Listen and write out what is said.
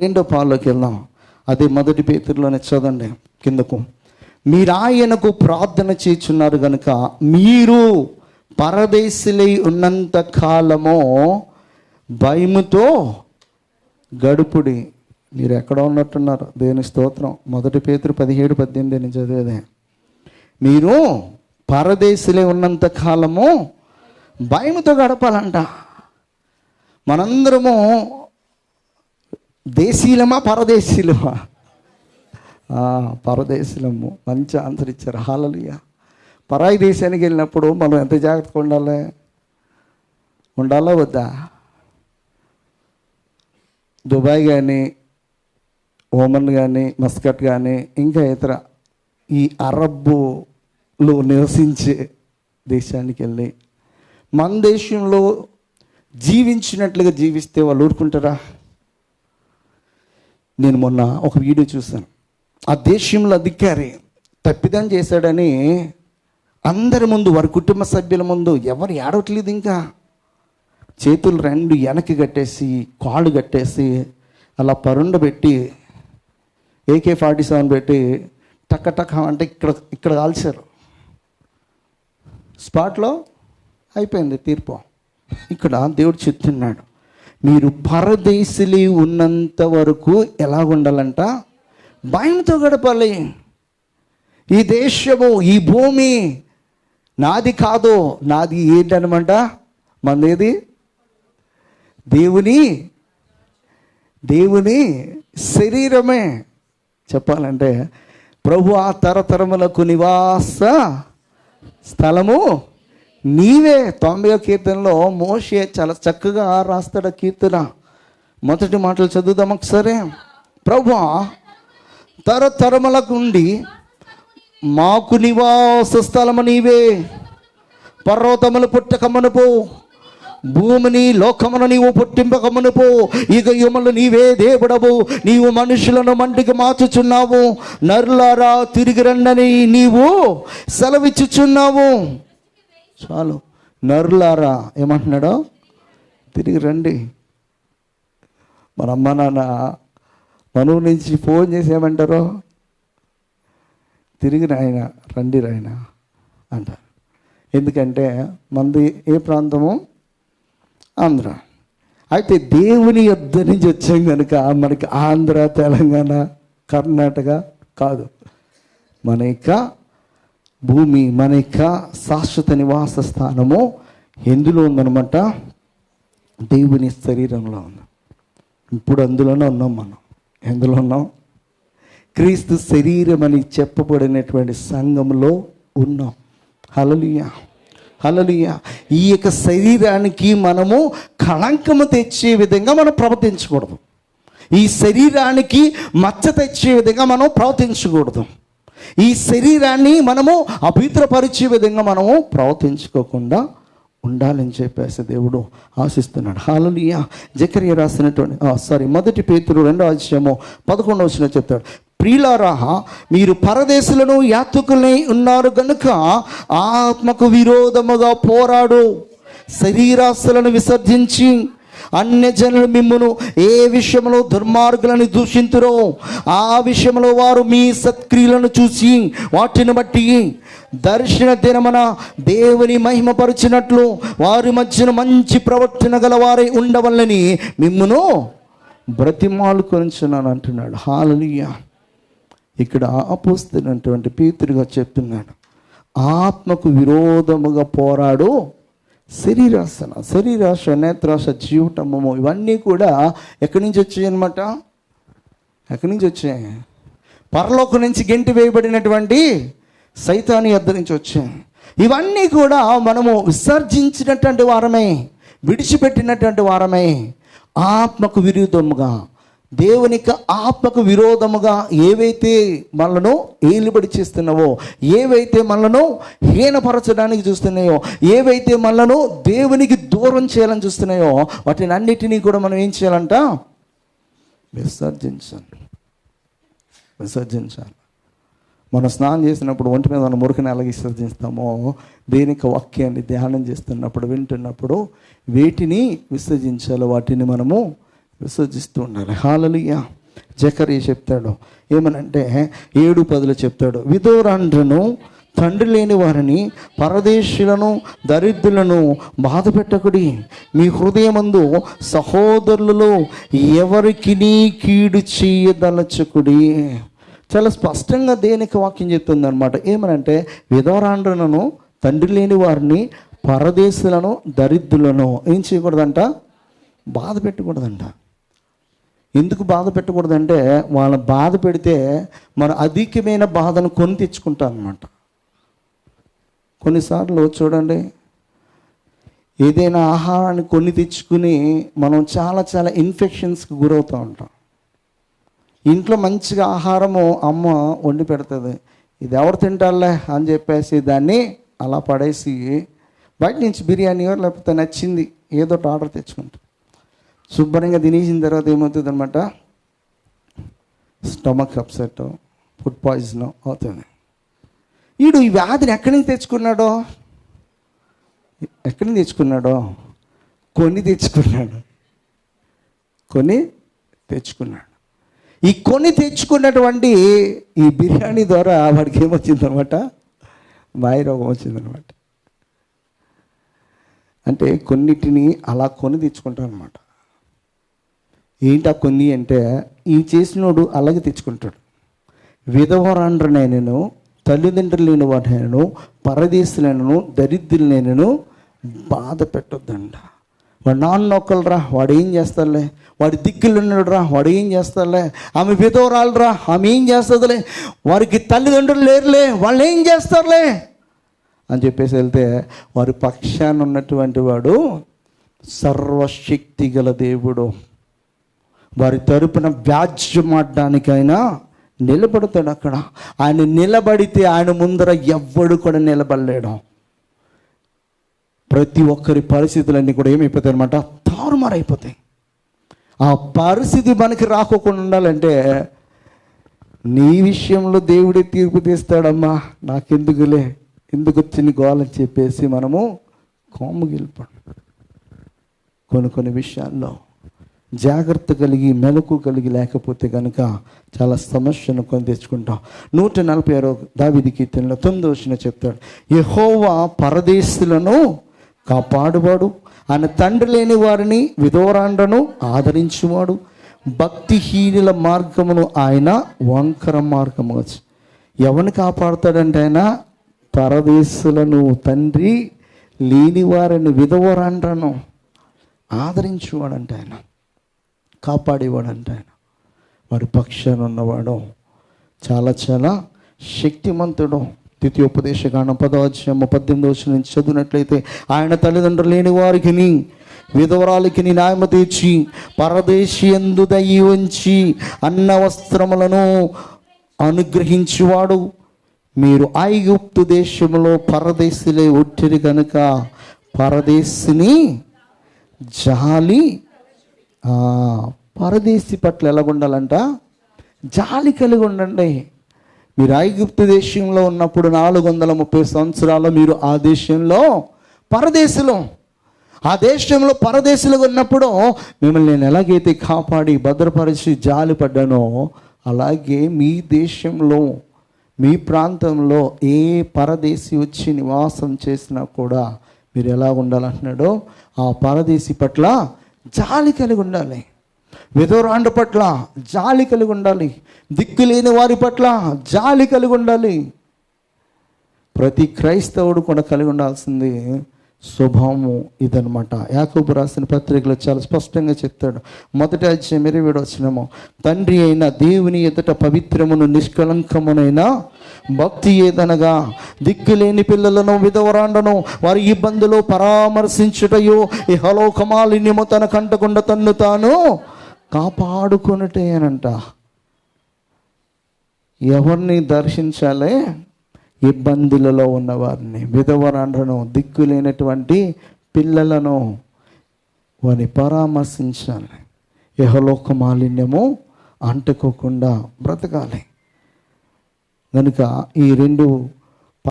రెండో పాల్లోకి వెళ్దాం. అదే మొదటి పేతుల్లోనే చదవండి కిందకు. మీరు ఆయనకు ప్రార్థన చేస్తున్నారు కనుక మీరు పరదేశులై ఉన్నంత కాలము భయముతో గడుపుడి. మీరు ఎక్కడ ఉన్నట్టున్నారు? దేని స్తోత్రం. మొదటి పేతురు పదిహేడు పద్దెనిమిది నేను చదివేదే. మీరు పరదేశులే ఉన్నంత కాలము భయముతో గడపాలంట. మనందరము దేశీలమా పరదేశీలమా? పరదేశీలము. మంచి ఆన్సర్ ఇచ్చారు. హాలలియ పరాయి దేశానికి వెళ్ళినప్పుడు మనం ఎంత జాగ్రత్తగా ఉండాలి? ఉండాలా వద్దా? దుబాయ్ కానీ ఓమన్ కానీ మస్కట్ కానీ ఇంకా ఇతర ఈ అరబ్బులో నివసించే దేశానికి వెళ్ళి మన దేశంలో జీవించినట్లుగా జీవిస్తే వాళ్ళు ఊరుకుంటారా? నేను మొన్న ఒక వీడియో చూశాను. ఆ దేశంలో అధికారి తప్పిదం చేశాడని అందరి ముందు వారి కుటుంబ సభ్యుల ముందు ఎవరు ఏడవట్లేదు ఇంకా. చేతులు రెండు వెనక్కి కట్టేసి కాళ్ళు కట్టేసి అలా పరుండబెట్టి ఏకే ఫార్టీ సెవెన్ పెట్టి టక్క టక్క అంటే ఇక్కడ ఇక్కడ కాల్చారు. స్పాట్లో అయిపోయింది తీర్పు. ఇక్కడ దేవుడు చెప్తున్నాడు. మీరు పరదేశులి ఉన్నంత వరకు ఎలా ఉండాలంట భయంతో గడపాలి. ఈ దేశము ఈ భూమి నాది కాదు నాది ఏంటనమాట మనది దేవుని దేవుని శరీరమే చెప్పాలంటే ప్రభు ఆ తరతరములకు నివాస స్థలము నీవే తొంభై కీర్తనలో మోషే చాలా చక్కగా రాస్తాడు కీర్తన. మొదటి మాటలు చదువుదాం ఒకసారి. ప్రభు తరతరములకు ఉండి మాకు నివాస స్థలము నీవే. పర్వతములు పుట్టకమునుపు భూమిని లోకమును నీవు పుట్టింపకమునుపు ఇక యుమలు నీవే దేవుడవు. నీవు మనుషులను మంటికి మార్చుచున్నావు. నరులారా తిరిగి రండని నీవు సెలవిచ్చుచున్నావు. చాలు. నరులారా ఏమంటున్నాడు? తిరిగి రండి. మన అమ్మ నాన్న మనువు నుంచి ఫోన్ చేసి ఏమంటారు? తిరిగి రాయన రండి రాయన అంటారు. ఎందుకంటే మనది ఏ ప్రాంతము? ఆంధ్ర. అయితే దేవుని యొద్ద నుంచి వచ్చాం కనుక మనకి ఆంధ్ర తెలంగాణ కర్ణాటక కాదు. మన యొక్క భూమి మన యొక్క శాశ్వత నివాస స్థానము ఎందులో ఉందనమాట దేవుని శరీరంలో ఉంది. ఇప్పుడు అందులోనే ఉన్నాం మనం. ఎందులో ఉన్నాం? క్రీస్తు శరీరం అని చెప్పబడినటువంటి సంఘంలో ఉన్నాం. హలలియ హలలియ ఈ యొక్క శరీరానికి మనము కళంకము తెచ్చే విధంగా మనం ప్రవర్తించకూడదు. ఈ శరీరానికి మచ్చ తెచ్చే విధంగా మనం ప్రవర్తించకూడదు. ఈ శరీరాన్ని మనము అభిత్రపరిచే విధంగా మనము ప్రవర్తించుకోకుండా ఉండాలని చెప్పేసి దేవుడు ఆశిస్తున్నాడు. హాలలియ జకరియ రాసినటువంటి సారీ మొదటి పేతురు రెండో అధ్యాయము పదకొండవ వచ్చిన చెప్తాడు. ప్రియులారాహ మీరు పరదేశులను యాత్రికులై ఉన్నారు గనుక ఆత్మకు విరోధముగా పోరాడు. శరీరాస్తులను విసర్జించి అన్యజనులు మిమ్మును ఏ విషయంలో దుర్మార్గులను దూషింతురో ఆ విషయంలో వారు మీ సత్క్రియలను చూసి వాటిని బట్టి దర్శన దినమన దేవుని మహిమపరిచినట్లు వారి మధ్యన మంచి ప్రవర్తన గల వారై ఉండవల్లని మిమ్మును బ్రతిమాలు కొనుచున్నాను అంటున్నాడు. హాలలియా. ఇక్కడ ఆపోస్తున్నటువంటి పీతుడిగా చెప్తున్నాడు. ఆత్మకు విరోధముగా పోరాడు శరీరాసన శరీరాశ నేత్రాశ జీవటము ఇవన్నీ కూడా ఎక్కడి నుంచి వచ్చాయి అనమాట ఎక్కడి నుంచి వచ్చాయి? పరలోకం నుంచి గెంటి వేయబడినటువంటి సైతాన్ని యొద్ద నుంచి వచ్చాయి. ఇవన్నీ కూడా మనము విసర్జించినటువంటి వారమే విడిచిపెట్టినటువంటి వారమే ఆత్మకు విరుద్ధముగా దేవునికి ఆత్మకు విరోధముగా ఏవైతే మనలను ఏలుబడి చేస్తున్నావో ఏవైతే మనలను హీనపరచడానికి చూస్తున్నాయో ఏవైతే మనలను దేవునికి దూరం చేయాలని చూస్తున్నాయో వాటిని అన్నిటినీ కూడా మనం ఏం చేయాలంట? విసర్జించాలి. విసర్జించాలి. మనం స్నానం చేసినప్పుడు ఒంటి మీద మనం మురికిని ఎలా విసర్జిస్తామో దేనికి వాక్యాన్ని ధ్యానం చేస్తున్నప్పుడు వింటున్నప్పుడు వేటిని విసర్జించాలో వాటిని మనము విసర్జిస్తూ ఉండాలి హాలలియ. జకరి చెప్తాడు. ఏమనంటే ఏడు పదులు చెప్తాడు. విధోరాండ్రను తండ్రి లేని వారిని పరదేశులను దరిద్రులను బాధ పెట్టకుడి మీ హృదయమందు సహోదరులలో ఎవరికి కీడు చేయదలచకుడి. చాలా స్పష్టంగా దేనికి వాక్యం చెప్తుందనమాట ఏమనంటే విధవరాండ్రులను తండ్రి లేని వారిని పరదేశులను దరిద్రులను ఏం చేయకూడదంట? బాధ పెట్టకూడదంట. ఎందుకు బాధ పెట్టకూడదంటే వాళ్ళ బాధ పెడితే మన అధికమైన బాధను కొని తెచ్చుకుంటాం అనమాట కొన్నిసార్లు చూడండి ఏదైనా ఆహారాన్ని కొని తెచ్చుకుని మనం చాలా చాలా ఇన్ఫెక్షన్స్కి గురవుతూ ఉంటాం. ఇంట్లో మంచిగా ఆహారము అమ్మ వండి పెడుతుంది. ఇది ఎవరు తింటారులే అని చెప్పేసి దాన్ని అలా పడేసి బయట నుంచి బిర్యానీ లేకపోతే నచ్చింది ఏదో ఒకటి ఆర్డర్ తెచ్చుకుంటాం. శుభ్రంగా తినేసిన తర్వాత ఏమవుతుంది అనమాట స్టమక్ అప్సెట్ ఫుడ్ పాయిజన్ అవుతుంది. వీడు ఈ వ్యాధిని ఎక్కడి నుంచి తెచ్చుకున్నాడో? ఎక్కడి నుంచి తెచ్చుకున్నాడో? కొని తెచ్చుకున్నాడు. కొని తెచ్చుకున్నాడు. ఈ కొని తెచ్చుకున్నటువంటి ఈ బిర్యానీ ద్వారా వాడికి ఏమొచ్చిందనమాట మాయ రోగం వచ్చిందనమాట అంటే కొన్నిటిని అలా కొని తెచ్చుకుంటారు అనమాట ఏంటి ఆ కొన్ని అంటే ఈ చేసినోడు అలాగే తెచ్చుకుంటాడు. విధవరాండ్రనైనను తల్లిదండ్రులు లేని వాడినైనను పరదేశులైనను దరిద్రులైనను బాధ పెట్టొద్దంట. వాడు నాన్న ఒక్కలరా వాడు ఏం చేస్తాడులే? వాడి దిక్కులు ఉన్నాడు వాడు ఏం చేస్తాడులే? ఆమె విధవరాలురా ఆమె ఏం చేస్తుందిలే? వారికి తల్లిదండ్రులు లేరులే వాళ్ళు ఏం చేస్తారులే? అని చెప్పేసి వెళ్తే వారి పక్షాన ఉన్నటువంటి వాడు సర్వశక్తి గల దేవుడు. వారి తరపున వ్యాజ్యమాడడానికైనా నిలబడతాడు అక్కడ. ఆయన నిలబడితే ఆయన ముందర ఎవ్వడు కూడా నిలబడలేడు. ప్రతి ఒక్కరి పరిస్థితులన్నీ కూడా ఏమైపోతాయి అనమాట తారుమారైపోతాయి. ఆ పరిస్థితి మనకి రాకోకుండా ఉండాలంటే నీ విషయంలో దేవుడే తీర్పు తీస్తాడమ్మా. నాకెందుకులే? ఎందుకు వచ్చింది గోలని చెప్పేసి మనము కోమగిలిపడం కొన్ని కొన్ని విషయాల్లో జాగ్రత్త కలిగి మెలకు కలిగి లేకపోతే కనుక చాలా సమస్యను కొని తెచ్చుకుంటాం. నూట నలభై ఆరో దావిది కీర్తనలో తొమ్మిదో వచ్చిన చెప్తాడు. యహోవా పరదేశులను కాపాడువాడు ఆయన తండ్రి లేని వారిని విధోరాండను ఆదరించువాడు భక్తిహీనుల మార్గమును ఆయన వంకర మార్గము ఎవరిని కాపాడుతాడంటే ఆయన పరదేశులను తండ్రి లేని వారిని విధవరాండ్రను ఆదరించువాడంటే ఆయన. కాపాడేవాడంట ఆయన. వారి పక్షాన ఉన్నవాడు. చాలా చాలా శక్తిమంతుడు. ద్వితీయోపదేశకాండం పదవచనం పద్దెనిమిది వచ్చిన నుంచి చదివినట్లయితే ఆయన తల్లిదండ్రులు లేని వారికి విధవరాలకి న్యాయము తీర్చి పరదేశి ఎందు దయ్యి ఉంచి అన్న వస్త్రములను అనుగ్రహించువాడు. మీరు ఐగుప్తు దేశంలో పరదేశిలే ఒట్టిరి కనుక పరదేశిని జాలి పరదేశి పట్ల ఎలాగుండాలంట? జాలి కలిగి ఉండండి మీరు ఐగుప్తు దేశంలో ఉన్నప్పుడు నాలుగు వందల ముప్పై సంవత్సరాలు మీరు ఆ దేశంలో పరదేశులు. ఆ దేశంలో పరదేశులుగా ఉన్నప్పుడు మిమ్మల్ని నేను ఎలాగైతే కాపాడి భద్రపరిచి జాలి పడ్డానో అలాగే మీ దేశంలో మీ ప్రాంతంలో ఏ పరదేశి వచ్చి నివాసం చేసినా కూడా మీరు ఎలా ఉండాలంటున్నాడో ఆ పరదేశి పట్ల జాలి కలిగి ఉండాలి. విధురాండు పట్ల జాలి కలిగి ఉండాలి. దిక్కు లేని వారి పట్ల జాలి కలిగి ఉండాలి. ప్రతి క్రైస్తవుడు కూడా కలిగి ఉండాల్సింది స్వభావము ఇదనమాట యాకోబు రాసిన పత్రికలో చాలా స్పష్టంగా చెప్తాడు. మొదటి అధ్యాయం ఇరవై వచ్చినము తండ్రి అయిన దేవుని ఎదుట పవిత్రమును నిష్కలంకమునైన భక్తి ఏదనగా దిక్కులేని పిల్లలను విధవరాండను వారి ఇబ్బందులు పరామర్శించుటయో ఈ తన కంటకుండా తన్ను తాను కాపాడుకొనుటే అనంట ఎవరిని దర్శించాలి? ఇబ్బందులలో ఉన్నవారిని విధవరాండ్రను దిక్కు లేనటువంటి పిల్లలను వారిని పరామర్శించాలి. యహలోక మాలిన్యము అంటుకోకుండా బ్రతకాలి. కనుక ఈ రెండు